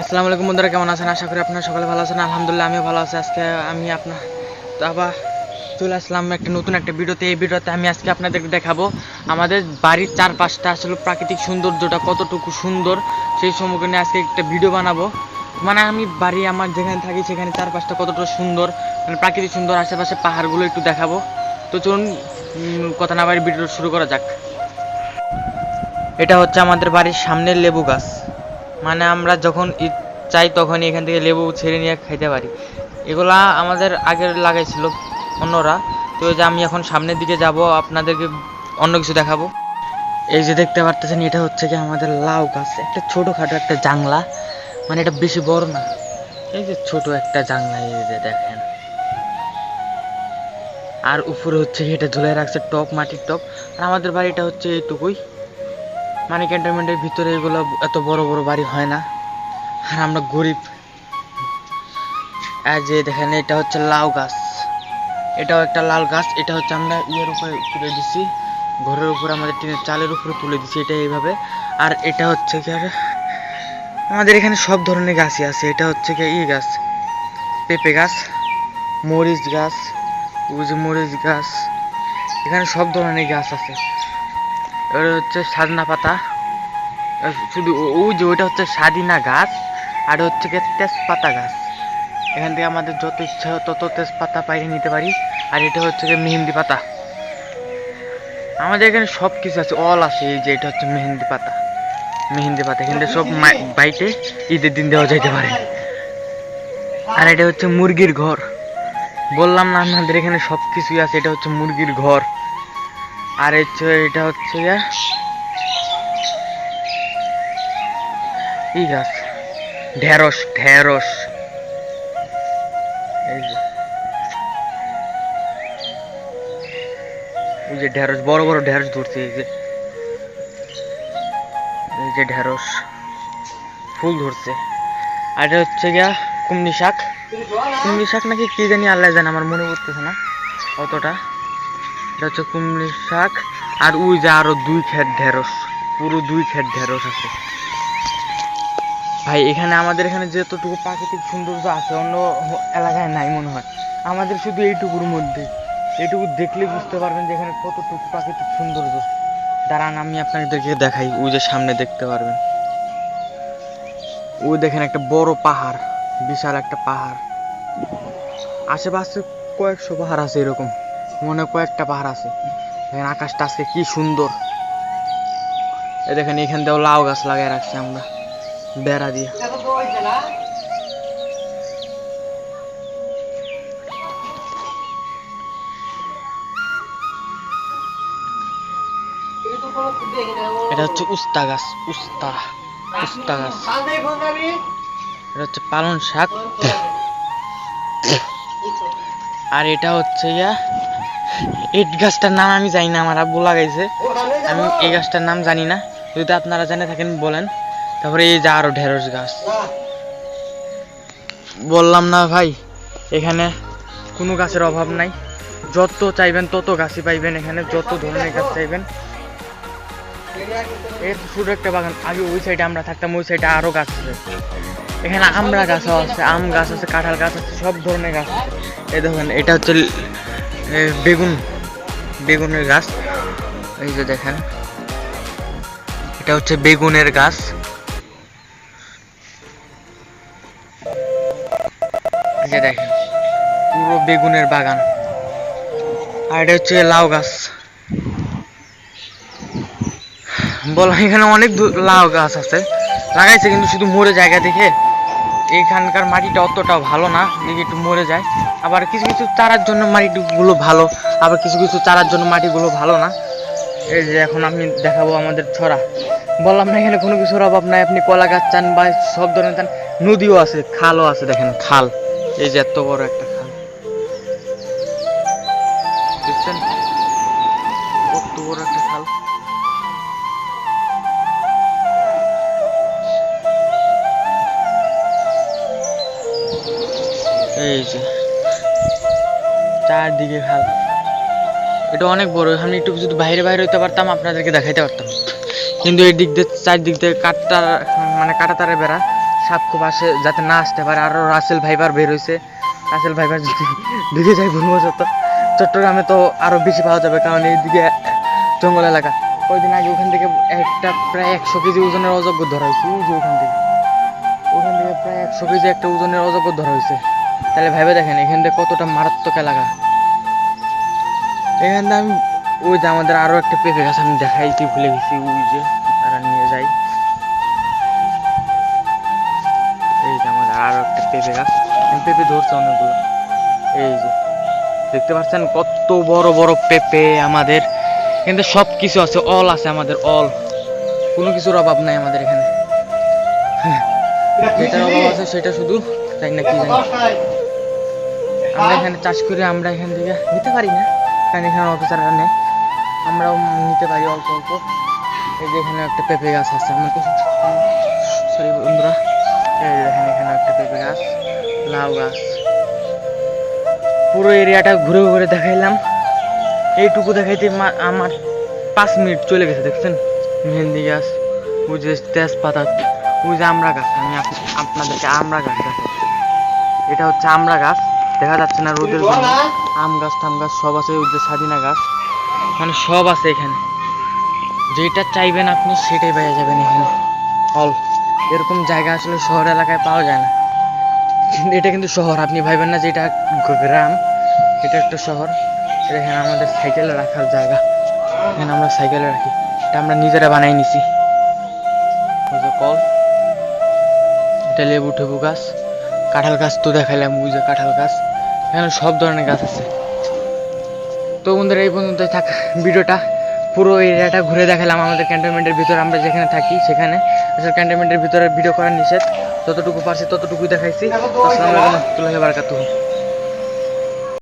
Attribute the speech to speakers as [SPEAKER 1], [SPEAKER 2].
[SPEAKER 1] আসসালামু আলাইকুম বন্ধুরা, কেমন আছেন? আশা করি আপনারা সকালে ভালো আছেন। আলহামদুলিল্লাহ, আমিও ভালো আছি। আজকে আমি আপনার আবার চলে আসলাম একটা নতুন একটা ভিডিওতে। এই ভিডিওতে আমি আজকে আপনাদেরকে দেখাবো আমাদের বাড়ির চারপাশটা আসলে প্রাকৃতিক সৌন্দর্যটা কতটুকু সুন্দর, সেই সম্পর্কে নিয়ে আজকে একটা ভিডিও বানাবো। মানে আমি বাড়ি আমার যেখানে থাকি, সেখানে চারপাশটা কতটা সুন্দর মানে প্রাকৃতিক সুন্দর আশেপাশে পাহাড়গুলো একটু দেখাবো। তো চলুন কথা না বাড়ি ভিডিও শুরু করা যাক। এটা হচ্ছে আমাদের বাড়ির সামনের লেবু গাছ। মানে আমরা যখন চাই তখনই এখান থেকে লেবু ছেড়ে নিয়ে খাইতে পারি। এগুলা আমাদের আগের লাগাইছিল অন্যরা। তো যে আমি এখন সামনের দিকে যাব, আপনাদেরকে অন্য কিছু দেখাবো। এই যে দেখতে পারতেছেন, এটা হচ্ছে কি আমাদের লাউ গাছ। একটা ছোটোখাটো একটা জাংলা। মানে এটা বেশি বড় না। এই যে ছোট একটা জাংলা, এই যে দেখেন। আর উপরে হচ্ছে এটা ঝুলে রাখছে টপ, মাটির টপ। আর আমাদের বাড়িটা হচ্ছে এইটুকুই মানে ক্যান্টনমেন্টের ভিতরে এগুলো এত বড় বড় বাড়ি হয় না। আর আমরা গরিব। আর যে দেখেন, এটা হচ্ছে লাউ গাছ। এটাও একটা লাল গাছ, এটা হচ্ছে আমরা ইয়ের উপরে তুলে দিছি। ঘরের উপরে আমাদের টিনের চালের উপরে তুলে দিছি, এটা এইভাবে। আর এটা হচ্ছে কি আর, আমাদের এখানে সব ধরনের গাছই আছে। এটা হচ্ছে কি ই গাছ, পেঁপে গাছ, মরিচ গাছ যে মরিচ গাছ। এখানে সব ধরনের গাছ আছে। এটা হচ্ছে সাজনা পাতা। শুধু ওই যে ওইটা হচ্ছে সাদিনা গাছ, আর হচ্ছে গিয়ে তেজপাতা গাছ। এখান থেকে আমাদের যত ইচ্ছা তত তেজপাতা পাইরে নিতে পারি, আর এটা হচ্ছে গিয়ে মেহেন্দি পাতা। আমাদের এখানে সব কিছু আছে অল আছে, এই যে এটা হচ্ছে মেহেন্দি পাতা। মেহেন্দি পাতা, এখান সব বাইটে ঈদের দিন দেওয়া যাইতে পারে। আর এটা হচ্ছে মুরগির ঘর। বললাম না আমাদের এখানে সব কিছুই আছে, এটা হচ্ছে মুরগির ঘর। আর হচ্ছে এটা হচ্ছে গিয়ে ই গাছ ঢেঁড়স ঢেঁড়স এই যে এই ঢেঁড়স বড় বড় ঢেঁড়স ধরছে, এই যে। এই যে ঢেঁড়স ফুল ধরছে। আর এটা হচ্ছে গিয়া কুমনি শাক। কুমনি শাক নাকি কি জানি আল্লাহ জানে, আমার মনে পড়তেছে না অতটা। এটা হচ্ছে কুমড়ি শাক। আর ওই যে আরও দুই খেত ঢেঁড়স পুরো দুই খেত ঢেঁড়স আছে। ভাই, এখানে আমাদের এখানে যতটুকু প্রাকৃতিক সৌন্দর্য আছে, অন্য এলাকায় নাই মনে হয়। আমাদের শুধু এইটুকুর মধ্যে। এইটুকু দেখলে বুঝতে পারবেন যে এখানে কতটুকু প্রাকৃতিক সৌন্দর্য। দাঁড়ান, আমি আপনাদেরকে দেখাই। ওই যে সামনে দেখতে পারবেন। ওই দেখেন একটা বড় পাহাড়, বিশাল একটা পাহাড়। আশেপাশে কয়েকশো পাহাড় আছে এরকম। মনে কয়েকটা পাহাড় আছে। দেখেন, আকাশটা আজকে কি সুন্দর। এ দেখেন, এখান দিয়েও লাউ গাছ লাগিয়ে রাখছি আমরা। বেড়া দিয়ে। এটা হচ্ছে উস্তা গাছ, উস্তা উস্তা গাছ। এটা হচ্ছে পালন শাক। আর এটা হচ্ছে ইয়া এই গাছটার নাম আমি জানি না, আমার আব্বু লাগাইছে। আমি এই গাছটার নাম জানি না। যদি আপনারা জেনে থাকেন, বলেন। তারপরে এই যে আরও ঢেঁড়স গাছ। বললাম না ভাই, এখানে কোনো গাছের অভাব নাই। যত চাইবেন তত গাছই পাইবেন এখানে, যত ধরনের গাছ চাইবেন। ছোট একটা বাগান, আগে ওই সাইডে আমরা থাকতাম, ওই সাইডে আরও গাছ আছে। এখানে আমরা গাছও আছে, আম গাছ আছে, কাঁঠাল গাছ আছে, সব ধরনের গাছ আছে। এই দেখেন, এটা হচ্ছে বেগুন, বেগুনের গাছ। এই যে দেখেন, এটা হচ্ছে বেগুনের গাছ। যে দেখেন পুরো বেগুনের বাগান। আর এটা হচ্ছে লাউ গাছ। বলা এখানে অনেক লাউ গাছ আছে। লাগাইছে কিন্তু শুধু মরে জায়গা দেখে। এইখানকার মাটিটা অতটাও ভালো না একটু মরে যায়। আবার কিছু কিছু চারার জন্য মাটিগুলো ভালো, আবার কিছু কিছু চারার জন্য মাটিগুলো ভালো না। এই যে এখন আমি দেখাবো আমাদের ছড়া। বললাম না এখানে কোনো কিছুর অভাব নাই, আপনি কলা গাছ চান বা সব ধরনের চান, নদীও আছে, খালও আছে, দেখেন খাল। এই যে এত বড় একটা খাল। দেখছেন? কত বড় একটা খাল। এই যে, চারদিকে খাল। এটা অনেক বড়, আমি একটু যদি বাইরে বাইরে হইতে পারতাম, আপনাদেরকে দেখাইতে পারতাম। কিন্তু এই দিক দিয়ে চারদিক দিয়ে কাটার মানে কাটা তারে বেড়া। সাপ খুব আসে যাতে না আসতে পারে। আরও রাসেল ভাইবার বের হয়েছে রাসেল ভাইবার যদি ঢুকে যায় ভুলবশত চট্টগ্রামে তো আরও বেশি পাওয়া যাবে, কারণ এইদিকে জঙ্গল এলাকা। কয়েকদিন আগে ওখান থেকে একটা প্রায় একশো কেজি ওজনের অযোগ্য ধরা হয়েছে। ওই যে ওখান থেকে। ওখান থেকে প্রায় একশো কেজি একটা ওজনের অযোগ্য ধরা হয়েছে। তাহলে ভেবে দেখেন, এখান থেকে কতটা মারাত্মক এলাকা। এখান থেকে আমি ওই যে আমাদের আরও একটা পেঁপে গাছ আমি দেখাইতে ভুলে গেছি। ওই যে তারা নিয়ে যায়। আরও একটা পেঁপে গাছ। পেঁপে ধরছে অনেকগুলো। এই যে, দেখতে পাচ্ছেন কত বড় বড় পেঁপে আমাদের। কিন্তু সব কিছু আছে, অল আছে আমাদের, অল। কোনো কিছুর অভাব নাই আমাদের এখানে। যেটার অভাব আছে সেটা শুধু তাই না কি জানি। আমরা এখানে চাষ করে আমরা এখান থেকে নিতে পারি না, কারণ এখানে অফিসাররা নেই। আমরাও নিতে পারি অল্প অল্প। এই যে এখানে একটা পেঁপে গাছ আছে, আমার সরি গাছ পুরো এরিয়াটা ঘুরে ঘুরে দেখাইলাম। এইটুকু দেখাইতে আমার পাঁচ মিনিট চলে গেছে দেখছেন? মেহেন্দি গাছ ওই যে তেজপাতা ওই যে আমড়া গাছ আমি আপনাদেরকে আমড়া গাছ দেখাচ্ছি এটা হচ্ছে আমড়া গাছ দেখা যাচ্ছে না রোদের জন্য। আম গাছ টাম গাছ সব আছে ওই যে স্বাধীনা গাছ। মানে সব আছে এখানে। যেটা চাইবেন আপনি সেটাই পেয়ে যাবেন এখানে। অল। এরকম জায়গা আসলে শহর এলাকায় পাওয়া যায় না। এটা কিন্তু শহর। আপনি ভাইবেন না যে এটা গ্রাম, এটা একটা শহর। এখানে আমাদের সাইকেলে রাখার জায়গা। এখানে আমরা সাইকেলে রাখি। এটা আমরা নিজেরা বানাই নিছি। কল। এটা লেবু টেবু গাছ। কাঁঠাল গাছ তো দেখাইলাম, ওই যে কাঁঠাল গাছ। এখানে সব ধরনের গাছ আছে। তো বন্ধুরা, এই পর্যন্ত থাক ভিডিওটা। পুরো এরিয়াটা ঘুরে দেখালাম আমাদের ক্যান্টনমেন্টের ভিতরে। আমরা যেখানে থাকি, সেখানে। আসলে ক্যান্টনমেন্টের ভিতরে ভিডিও করা নিষেধ। যতটুকু পারছি ততটুকুই দেখাইছি। আসসালামু আলাইকুম রহমতুল্লাহি বারাকাতুহু।